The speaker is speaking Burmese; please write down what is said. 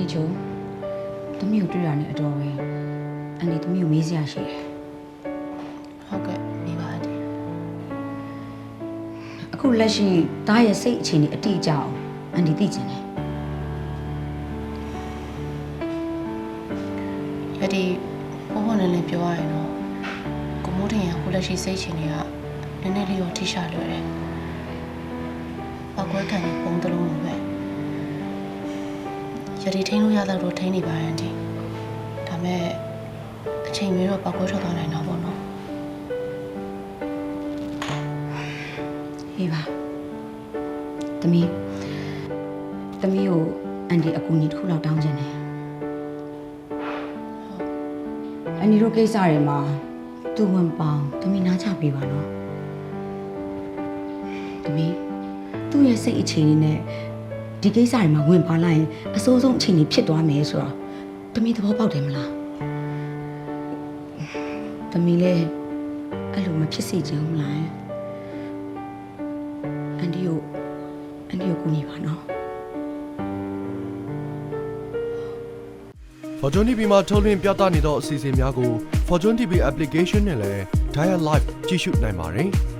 လေးချိုသမီးကိုတွေ့ရနေအတော်ပဲအန်ဒီသမီးကိုမေးစရာရှိတယ်ဟုတ်ကဲ့မိပါအတီအခုလက်ရှိတားရဲ့စိတ်အခြေအနေအတိအကျအောင်အန်ဒီသိချင်တယ်ယတိဘောဘောနဲ့လည်းပြောရရင်တော့ကိုမိုးတင်ရကိုလက်ရှိစိတ်ချင်တွေကနည်းနည်းလေးတော့ထိရှာလွယ်တယ်။ပောက်ကွဲခံနေပုံတ စ်လုံးလိုပဲယတိထိန်းလို့ရတော့တော့ထိန်းနေပါရဲ့အတီဒါမဲ့အချိန်မျိုးတော့ပောက်ကွဲထွက်သွားနိုင်တော့ပေါ့နော်ဟေးပါသမီးသမီးကိုအန်ဒီအကူအညီတစ်ခုလောက်တောင်းချင်တယ်အန်ဒီတို့ကိစ္စတွေမှာသူဝင်ပေါင်းသမီးနားချပေးပါနော်သမီးသူ့ရဲ့စိတ်အခြေအနေနဲ့ ဒီကိစ္စတွေမှာဝင်ပါလိုက်ရင်အစိုးဆုံးအခြေအနေဖြစ်သွားမယ်ဆိုတော့သမီးသဘောပေါက်တယ်မလားသမီးလည်းအဲ့လိုမဖြစ်စေချင်ဘူးမလားအန်ဒီကိုအန်ဒီကိုကူညီပါနော် Fortune TV မှာထုတ်လွှင့်ပြသနေသောအစီအစဉ်များကို Fortune TV application နဲ့လည်း Dial Live ကြည့်ရှုနိုင်ပါတယ်။